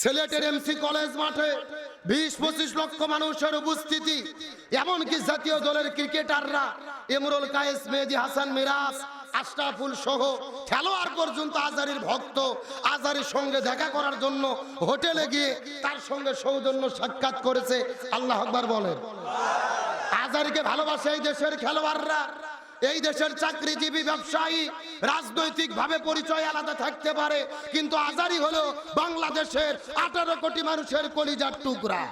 সিলেটের MC college মাঠে বিশ পঁচিশ লক্ষ মানুষের উপস্থিতি। এমনকি জাতীয় দলের ক্রিকেটাররা ইমরুল কায়েস, মেহেদি হাসান, মিরাজ, আশরাফুল সহ খেলোয়াড় পর্যন্ত আজারির ভক্ত আজারির সঙ্গে দেখা করার জন্য হোটেলে গিয়ে তার সঙ্গে সৌজন্য সাক্ষাৎ করেছে। আল্লাহ আকবার বলেন। আজারিকে ভালোবাসে এই দেশের খেলোয়াড়রা। এই দেশের চাকরিজীবী ব্যবসায়ী রাজনৈতিক ভাবে পরিচয় আলাদা থাকতে পারে, কিন্তু আজারি হলো বাংলাদেশের আঠারো কোটি মানুষের কলিজার টুকরা।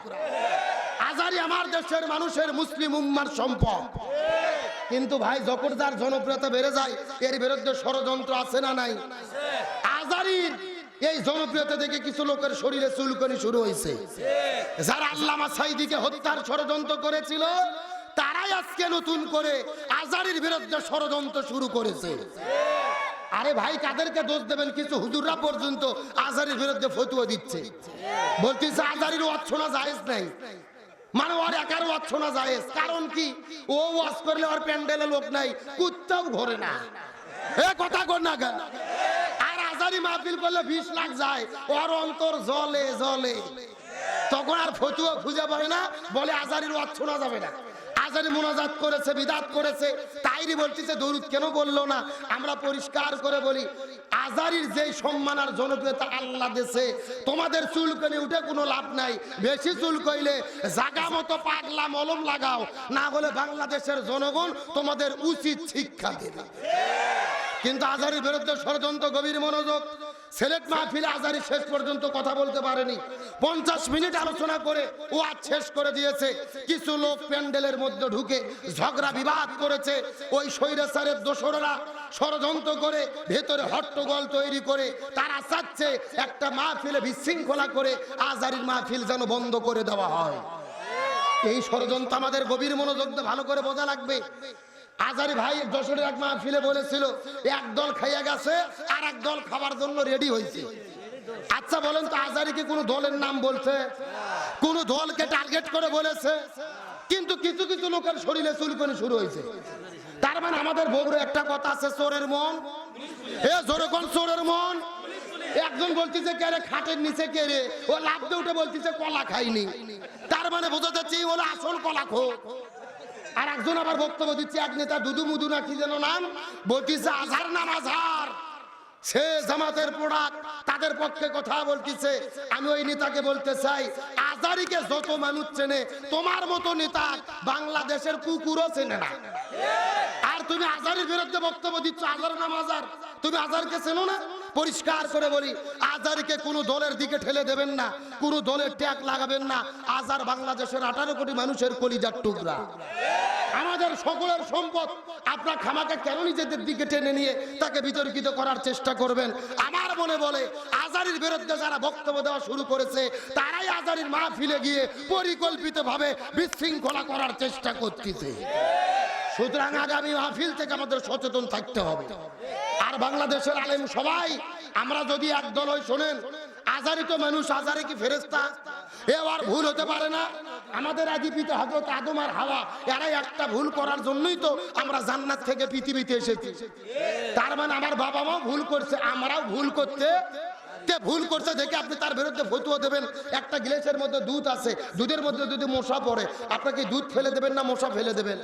আজারি আমার দেশের মানুষের মুসলিম উম্মার সম্পদ। কিন্তু ভাই, যখন জনপ্রিয়তা বেড়ে যায়, এর বিরুদ্ধে ষড়যন্ত্র আছে না নাই? আজারির এই জনপ্রিয়তা দেখে কিছু লোকের শরীরে চুলকনি শুরু হয়েছে। যারা আল্লামা সাইদিকে হত্যার ষড়যন্ত্র করেছিল আজকে নতুন করে আজারির বিরুদ্ধে ষড়যন্ত্র শুরু করেছে। আরে ভাই, কাদেরকে দোষ দেবেন কিছু? হুজুররা পর্যন্ত আজারির বিরুদ্ধে ফতুয়া দিচ্ছে। বলতেছে, আজারির অচ্ছনা জায়েজ নাই। মানে ওর জায়েজ। কারণ কি? ও করলে ওর প্যান্ডেলে লোক নাই, কুত্তাও ঘরে না। এ কথা কর না গা আর আজারি মাহফিল করলে বিশ লাখ যায়। ওর অন্তর জলে জলে। তখন আর ফতুয়া খুঁজে পাবে না, বলে আজারির ওয়াজ শোনা যাবে না। আজারি মোনাজাত করেছে, বিদাত করেছে, তাইরি বলতেছে, দরুদ কেন বলল না? আমরা পরিষ্কার করে বলি, আজারির যেই সম্মান আর জনপ্রিয়তা আল্লাহ দেশে তোমাদের চুল কনে উঠে কোনো লাভ নাই। বেশি চুল কইলে জাগা মতো পাগলা মলম লাগাও, না হলে বাংলাদেশের জনগণ তোমাদের উচিত শিক্ষা দেবে। কিন্তু আজারির বিরুদ্ধে ষড়যন্ত্র, গভীর মনোযোগ সিলেট মাহফিলে আজারি শেষ পর্যন্ত কথা বলতে পারেনি। পঞ্চাশ মিনিট আলোচনা করে ও আজ শেষ করে দিয়েছে। কিছু লোক প্যান্ডেলের মধ্যে ঢুকে ঝগড়া বিবাদ করেছে। ওই স্বৈরাচারের দোসররা ষড়যন্ত্র করে ভেতরে হট্টগোল তৈরি করে তারা চাচ্ছে একটা মাহফিলে বিশৃঙ্খলা করে আজারির মাহফিল যেন বন্ধ করে দেওয়া হয়। এই ষড়যন্ত্র আমাদের গভীর মনোযোগ ভালো করে বোঝা লাগবে। আজারি ভাই যশোরের এক মাহফিলে বলেছিল, এক দল খাইয়া গেছে আর এক দল খাবার জন্য রেডি হয়েছে আচ্ছা বলেন তো আজারি কি কোন দলের নাম বলছে? কোন দলকে টার্গেট করে বলেছে? কিন্তু কিছু কিছু লোকের শরীরে চুলকনি শুরু হয়েছে তার মানে আমাদের বগুড়ে একটা কথা আছে, চোরের মন। এ, জোরে কোন চোরের মন? একজন বলতেছে, কে রে, খাটের নিচে কে রে? ও লাভ উঠে বলতেছে, কলা খাইনি। তার মানে বোঝা যাচ্ছে হলো আসল কলা খো আর একজন আবার বক্তব্য দিচ্ছে, এক নেতা দুদু মুদু না কি যেন নাম? বলতেছে, আজহার নাম আজহার। সে জামাতের প্রোডাক্ট, তাদের পক্ষে কথা বলতেছে। আমি ওই নেতাকে বলতে চাই আজারিকে যত মানুষ চেনে, তোমার মতো নেতা বাংলাদেশের কুকুরও চেনে না। আর তুমি আজারের বিরুদ্ধে বক্তব্য দিচ্ছ আজার নাম আজার তুমি আজারকে চেনো না? পরিষ্কার করে বলি আজারকে কোনো দলের দিকে ঠেলে দেবেন না, কোনো দলের ট্যাগ লাগাবেন না। আজার বাংলাদেশের আঠারো কোটি মানুষের কলিজার টুকরা। আমাদের সকলের সম্পদ আপনার খামাকে কেন নিজেদের দিকে টেনে নিয়ে তাকে বিতর্কিত করার চেষ্টা করবেন? আমার মনে বলে, আজারির বিরুদ্ধে যারা বক্তব্য দেওয়া শুরু করেছে, তারাই আজারির মাহফিলে গিয়ে পরিকল্পিতভাবে বিশৃঙ্খলা করার চেষ্টা করতেছে। সুতরাং আগামী মাহফিল থেকে আমাদের সচেতন থাকতে হবে। আর বাংলাদেশের আলেম সবাই, আমরা যদি একদল হই, শোনেন, আজারি তো মানুষ, আজারি কি ফেরেস্তা এ আর ভুল হতে পারে না। আমাদের আদি পিতা হজরত আদম আর হাওয়া এরাই একটা ভুল করার জন্যই তো আমরা জান্নাত থেকে পৃথিবীতে এসেছি। তার মানে আমার বাবা মাও ভুল করছে আমরাও ভুল করতে তে ভুল করছে দেখে আপনি তার বিরুদ্ধে ফতুয়া দেবেন। একটা গ্লাসের মধ্যে দুধ আছে, দুধের মধ্যে যদি মশা পড়ে, আপনাকে দুধ ফেলে দেবেন না মশা ফেলে দেবেন?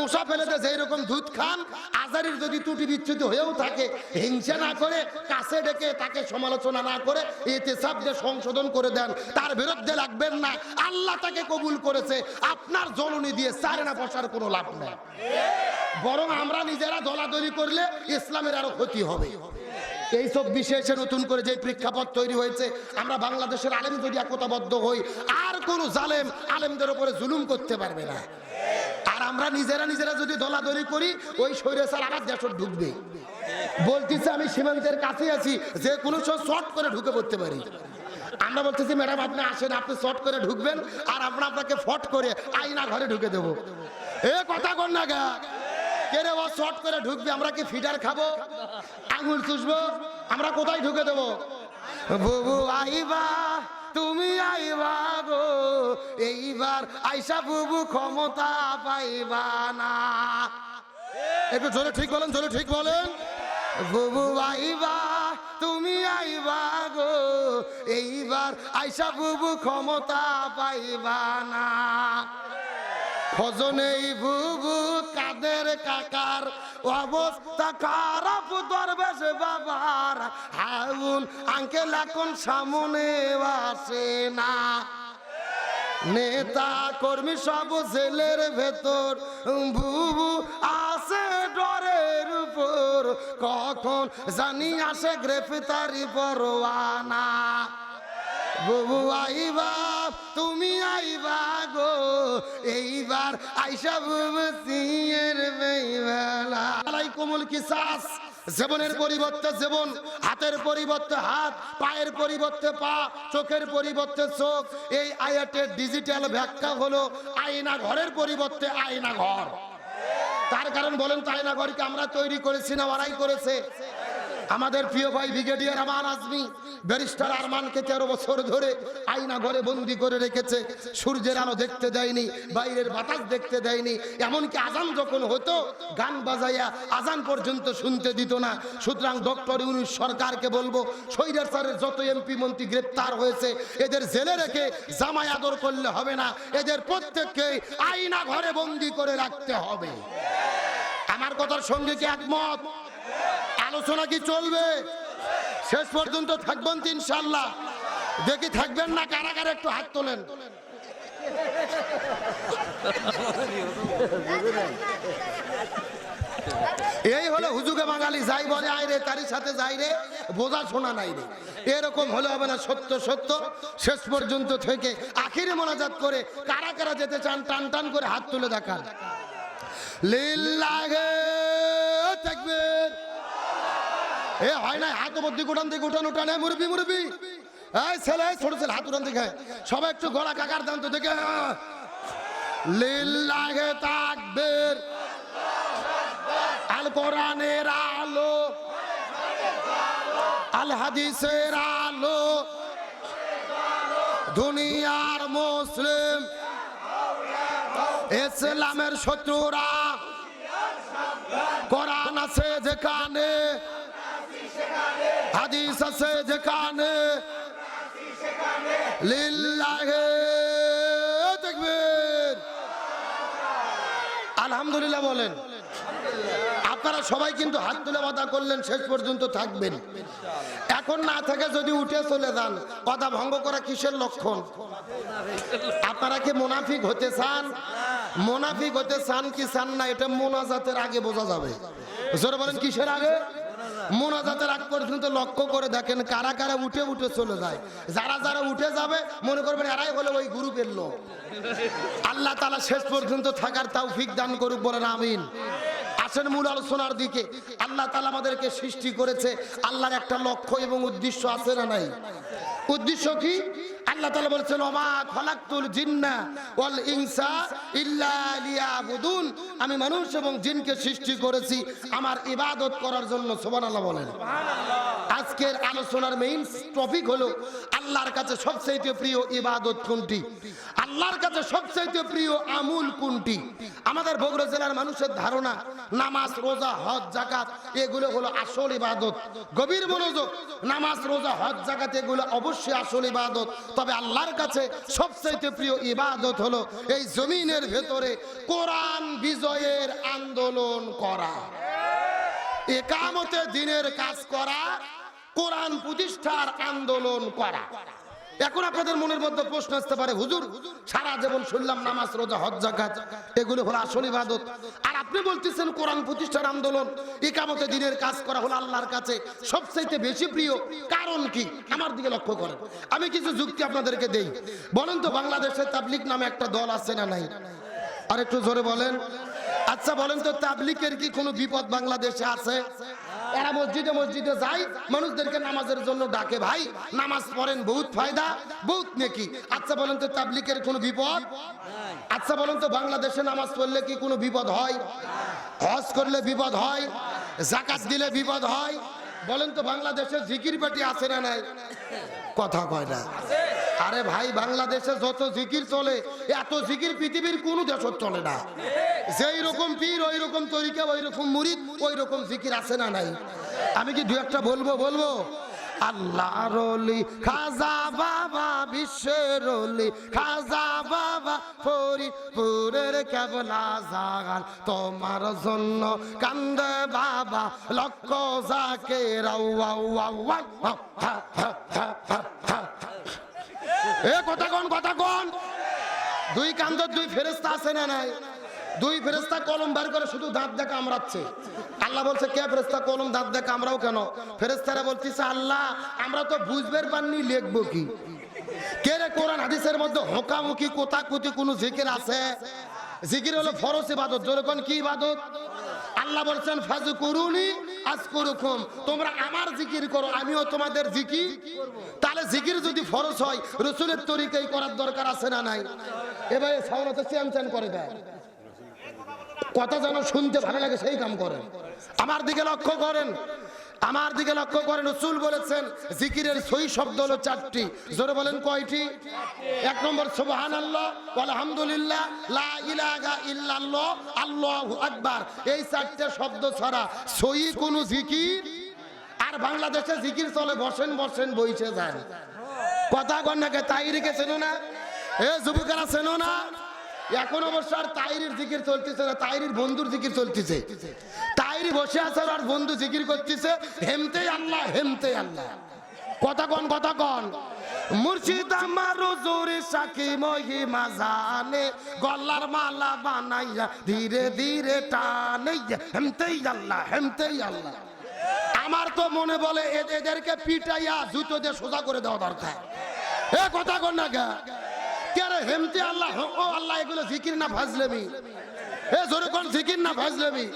মশা ফেলে দিয়ে যেই রকম দুধ খান, আজারির যদি ত্রুটি বিচ্ছুতি হয়েও থাকে, হিংসা না করে, কাছে ডেকে তাকে সমালোচনা না করে এতে দিয়ে সংশোধন করে দেন। তার বিরুদ্ধে লাগবেন না। আল্লাহ তাকে কবুল করেছে। আপনার জননী দিয়ে চারে না বসার কোনো লাভ নেই। বরং আমরা নিজেরা দলাদলি করলে ইসলামের আরও ক্ষতি হবে। এইসব বিশেষে নতুন করে যে প্রেক্ষাপট তৈরি হয়েছে, আমরা বাংলাদেশের আলেম যদি একতাবদ্ধ হই, আর কোন জালেম আলেমদের উপরে জুলুম করতে পারবে না। আর আমরা নিজেরা নিজেরা যদি দলাদলি করি, ওই স্বৈরাচার আবার দেশ ঢুকবে। বলতেছে, আমি সীমান্তের কাছে আছি, যে কোনো সময় শর্ট করে ঢুকে পড়তে পারি। আমরা বলতেছি, ম্যাডাম, আপনি আসেন, আপনি শর্ট করে ঢুকবেন, আর আমরা আপনাকে ফট করে আইনা ঘরে ঢুকে দেবো। এ কথা কর না গা। কে রে ও শর্ট করে ঢুকবে, আমরা কি ফিডার খাব? আঙুল চুষবো? আমরা কোথায় ঢুকে দেবো? বুবু আইবা, তুমি আইবা গো, এইবার আইসা বুবু ক্ষমতা পাইবা না। একটু জোরে ঠিক বলেন, জোরে ঠিক বলেন। বুবু আইবা, তুমি আইবা গো, এইবার আইসা বুবু ক্ষমতা পাইবা না। বুবু কাকার অবস্থা খারাপ সামনে না। নেতা কর্মী সব জেলের ভেতর, বুবু আসে ডরের উপর। কখন জানি আসে গ্রেফতারি পরোয়ানা। বুবু আইবা তুমি আইবা গো। এইবার আইসা বুবু সিয়ের কোমল আলাইকুমুল কিসাস জীবনের পরিবর্তে জীবন, হাতের পরিবর্তে হাত, পায়ের পরিবর্তে পা, চোখের পরিবর্তে চোখ। এই আয়াতের ডিজিটাল ব্যাখ্যা হলো আয়না ঘরের পরিবর্তে আয়না ঘর। তার কারণ বলেন তো, আয়না ঘরকে আমরা তৈরি করেছি না ওরাই করেছে? আমাদের প্রিয় ভাই ব্রিগেডিয়ার আমান আজমি, ব্যারিস্টার আরমানকে তেরো বছর ধরে আয়না ঘরে বন্দি করে রেখেছে। সূর্যের আলো দেখতে দেয়নি, বাইরের বাতাস দেখতে দেয়নি। এমনকি আজান যখন হতো, গান বাজাইয়া আজান পর্যন্ত শুনতে দিত না। সুতরাং ডক্টর ইউনুস সরকারকে বলব সৈরার স্যারের যত এমপি মন্ত্রী গ্রেপ্তার হয়েছে, এদের জেলে রেখে জামাই আদর করলে হবে না। এদের প্রত্যেককে আয়না ঘরে বন্দি করে রাখতে হবে। আমার কথার সঙ্গে কি একমত? আলোচনা কি চলবে? শেষ পর্যন্ত থাকবেন তো ইনশাল্লাহ দেখি থাকবেন না কারাগারে একটু হাত তোলেন। এই হলো হুজুগে বাঙালি, যাই বলে, আয় রে, তারই সাথে যাই রে, বোঝা শোনা নাই রে। এরকম হলে হবে না সত্য সত্য। শেষ পর্যন্ত থেকে আখিরে মোনাজাত করে কারা কারা যেতে চান, টান টান করে হাত তুলে দেখান। লিল্লাহে তাকবীর এ, হয় না হাত মধ্যে উঠান থেকে উঠান উঠান মুরবি মুরবি এই ছেলে ছোট ছেলে, হাত উঠান দেখে। সবাই একটু গলা কাকার দান তো দেখে লিল্লাহে তাকবীর। আল কোরআনের আলো। আল হাদিসের আলো। দুনিয়ার মুসলিম। ইসলামের শত্রুরা। কোরআন আছে যেখানে। হাদিস আছে যেখানে তাকবীর। আলহামদুলিল্লাহ বলেন। আপনারা সবাই কিন্তু হাত তুলে বাধা করলেন, শেষ পর্যন্ত থাকবেন। এখন না থেকে যদি উঠে চলে যান কথা ভঙ্গ করা কিসের লক্ষণ? আপনারা কি মোনাফিক হতে চান? মোনাফিক হতে চান কি চান না, এটা মোনাজাতের আগে বোঝা যাবে। বলেন, কিসের আগে? মোনাজাতের আগ পর্যন্ত লক্ষ্য করে দেখেন কারা কারা উঠে উঠে চলে যায়। যারা যারা উঠে যাবে, মনে করবেন এরাই হলো ওই গ্রুপের লোক। আল্লাহ তালা শেষ পর্যন্ত থাকার তাও ফিক দান করুক বলেন, আমিন। আসেন মূল আলোচনার দিকে। আল্লাহ তালা আমাদেরকে সৃষ্টি করেছে। আল্লাহর একটা লক্ষ্য এবং উদ্দেশ্য আছে না নাই? উদ্দেশ্য কি? আল্লাহ তালা বলছেন, ওমা খলাকুল জিন্না ওয়াল ইনসা ইল্লা লিয়াবুদুন। আমি মানুষ এবং জিনকে সৃষ্টি করেছি, আমার ইবাদত করার জন্য, সুবহানাল্লাহ বলেন। আজকের আলোচনার মেইন টপিক হলো আল্লাহর কাছে সবচেয়ে প্রিয় ইবাদত কোনটি? আল্লাহর কাছে সবচেয়ে প্রিয় আমুল কোনটি? আমাদের বগুড়া জেলার মানুষের ধারণা, নামাজ, রোজা, হজ জাকাত এগুলো হলো আসল ইবাদত। গভীর মনোযোগ, নামাজ, রোজা, হজ জাকাত এগুলো অবশ্যই আসল ইবাদত। তবে আল্লাহর কাছে সবচেয়ে প্রিয় ইবাদত হলো এই জমিনের ভেতরে কোরআন বিজয়ের আন্দোলন করা। একামতে দিনের কাজ করা কোরআন প্রতিষ্ঠার আন্দোলন করা। এখন আপনাদের মনের মধ্যে প্রশ্ন আসতে পারে, হুজুর, সারা জীবন শুনলাম নামাজ, রোজা, হজ জাকাত এগুলো হলো আসল ইবাদত। আর আপনি বলতেছেন কোরআন প্রতিষ্ঠার আন্দোলন, একামতে দিনের কাজ করা হলো আল্লাহর কাছে সবচাইতে বেশি প্রিয়। কারণ কি? আমার দিকে লক্ষ্য করেন। আমি কিছু যুক্তি আপনাদেরকে দেই। বলেন তো, বাংলাদেশে তাবলিক নামে একটা দল আছে না নাই? আর একটু জোরে বলেন। আচ্ছা বলেন তো তাবলিকের কি কোনো বিপদ বাংলাদেশে আছে? এরা মসজিদে মসজিদে যায়, মানুষদেরকে নামাজের জন্য ডাকে, ভাই, নামাজ পড়েন, বহুত ফায়দা, বহুত নেকি। আচ্ছা বলেন তো তাবলিকের কোনো বিপদ? আচ্ছা বলেন তো, বাংলাদেশে নামাজ পড়লে কি কোনো বিপদ হয়? হজ করলে বিপদ হয়? জাকাত দিলে বিপদ হয়? বলেন তো, বাংলাদেশে জিকির পাটি আছে না নাই? কথা কয় না। আরে ভাই, বাংলাদেশে যত জিকির চলে, এত জিকির পৃথিবীর কোনো দেশত চলে না। যেই রকম পীর, ওই রকম তরিকা, ওই রকম মুরিদ, ওই রকম জিকির আছে না নাই? আমি কি দু একটা বলব বলব? আল্লাহ রলি খাজা বাবা, বিশ্বের রলি খাজা বাবা, ফরিদপুরের কেবলা জাগান। তোমার জন্য কান্দে বাবা, লক্ষ যাকে এ কথা কথা দুই কান্দর দুই ফেরেস্তা আছে না নাই? দুই ফেরেস্তা কলম বার করে শুধু দাঁত দিয়ে কামড়াচ্ছে। আল্লাহ বলছে, কে ফেরেস্তা কলম দাঁত দিয়ে কামড়াও কেন? ফেরেস্তারা বলতেছে, আল্লাহ, আমরা তো বুঝবার পাননি, লিখব কি? কে রে মধ্যে কোনো জিকির জিকির কি আল্লাহ বলছেন ফাজু করুনি তোমরা আমার জিকির করো, আমিও তোমাদের জিকির তাহলে জিকির যদি ফরজ হয়, রসুলের তরিকাই করার দরকার আছে না নাই? এবারে সাউনাতে চ্যান চ্যান করে দেয়। কথা যেন শুনতে ভালো লাগে, সেই কাম করেন। আমার দিকে লক্ষ্য করেন। আমার দিকে লক্ষ্য করেন রসুল বলেছেন, জিকিরের সই শব্দ হলো চারটি। জোরে বলেন কয়টি? এক নম্বর সুবহান আল্লাহ আলহামদুলিল্লাহ লা ইলাহা ইল্লাল্লাহ, আল্লাহু আকবার। এই চারটে শব্দ ছাড়া সই কোনো জিকির? আর বাংলাদেশে জিকির চলে, বসেন বসেন, বইছে যান। কথা কন্যাকে তাই রেখেছেন না? এ যুবকেরা চেনো না? এখন অবশ্য আর তাইরির জিকির চলতেছে না, তাইরির বন্ধুর জিকির চলতেছে। তাইরি বসে আছে আর বন্ধু জিকির করতেছে, হেমতে আল্লাহ হেমতে আল্লাহ। কথা কন কথা কন। মুর্শিদ আমার জোরে সাকি মহিমা জানে, গলার মালা বানাইয়া ধীরে ধীরে টানে হেমতেই আল্লাহ হেমতেই আল্লাহ। আমার তো মনে বলে এদেরকে পিটাইয়া জুতো দিয়ে সোজা করে দেওয়া দরকার। এ কথা কন না গা। কে রে, হেমতে আল্লাহ, ও আল্লাহ, এগুলো জিকির না, ফাজলেমি? এ জোরে কোন, জিকির না, ফাজলেমি?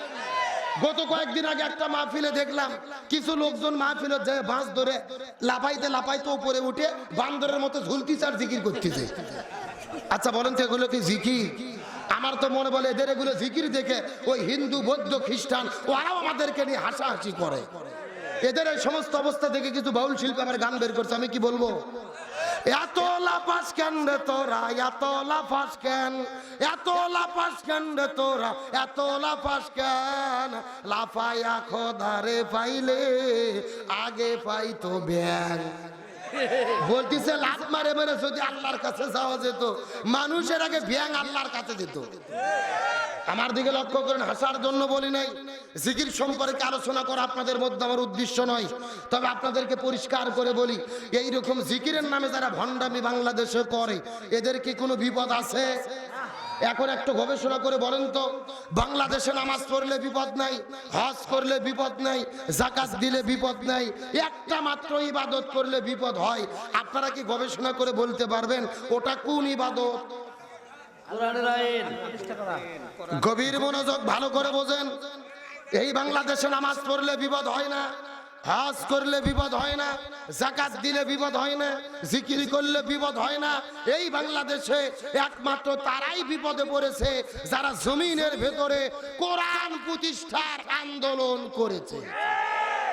গত কয়েকদিন আগে একটা মাহফিলে দেখলাম, কিছু লোকজন মাহফিলে যে বাঁশ ধরে লাফাইতে লাফাইতে উপরে উঠে বান্দরের মতো ঝুলতিছে আর জিকির করতেছে। আচ্ছা বলেন তো এগুলো কি জিকির? আমার তো মনে বলে এদের এগুলো জিকির দেখে ওই হিন্দু, বৌদ্ধ, খ্রিস্টান ওরাও আমাদেরকে নিয়ে হাসাহাসি করে। এদের এই সমস্ত অবস্থা দেখে কিছু বাউল শিল্পী আমার গান বের করছে, আমি কি বলব? এত লাফাস কেন রে তোরা? এত লাফাস কেন? এত লাফাস কেন রে তোরা? এত লাফাস কেন? লাফায়া খোদারে পাইলে, আগে পাইতো ব্যাং বলতিছে, লাভ মারে মারে যদি আল্লাহর কাছে যাওয়া যেত। মানুষের আগে ব্যাং আল্লাহর কাছে যেত। আমার দিকে লক্ষ্য করেন, হাসার জন্য বলি নাই। জিকির সম্পর্কে আলোচনা করা আপনাদের মধ্যে আমার উদ্দেশ্য নয়। তবে আপনাদেরকে পরিষ্কার করে বলি, এইরকম জিকিরের নামে যারা ভণ্ডামি বাংলাদেশে করে, এদের কি কোনো বিপদ আছে? এখন একটু গবেষণা করে বলেন তো, বাংলাদেশে নামাজ পড়লে বিপদ নাই, হজ করলে বিপদ নাই জাকাত দিলে বিপদ নাই, একটা মাত্র ইবাদত করলে বিপদ হয়, আপনারা কি গবেষণা করে বলতে পারবেন ওটা কোন ইবাদত? গভীর মনোযোগ ভালো করে বোঝেন, এই বাংলাদেশে নামাজ পড়লে বিপদ হয় না। হাজ করলে বিপদ হয় না, জাকাত দিলে বিপদ হয় না, জিকির করলে বিপদ হয় না। এই বাংলাদেশে একমাত্র তারাই বিপদে পড়েছে, যারা জমিনের ভেতরে কোরআন প্রতিষ্ঠার আন্দোলন করেছে।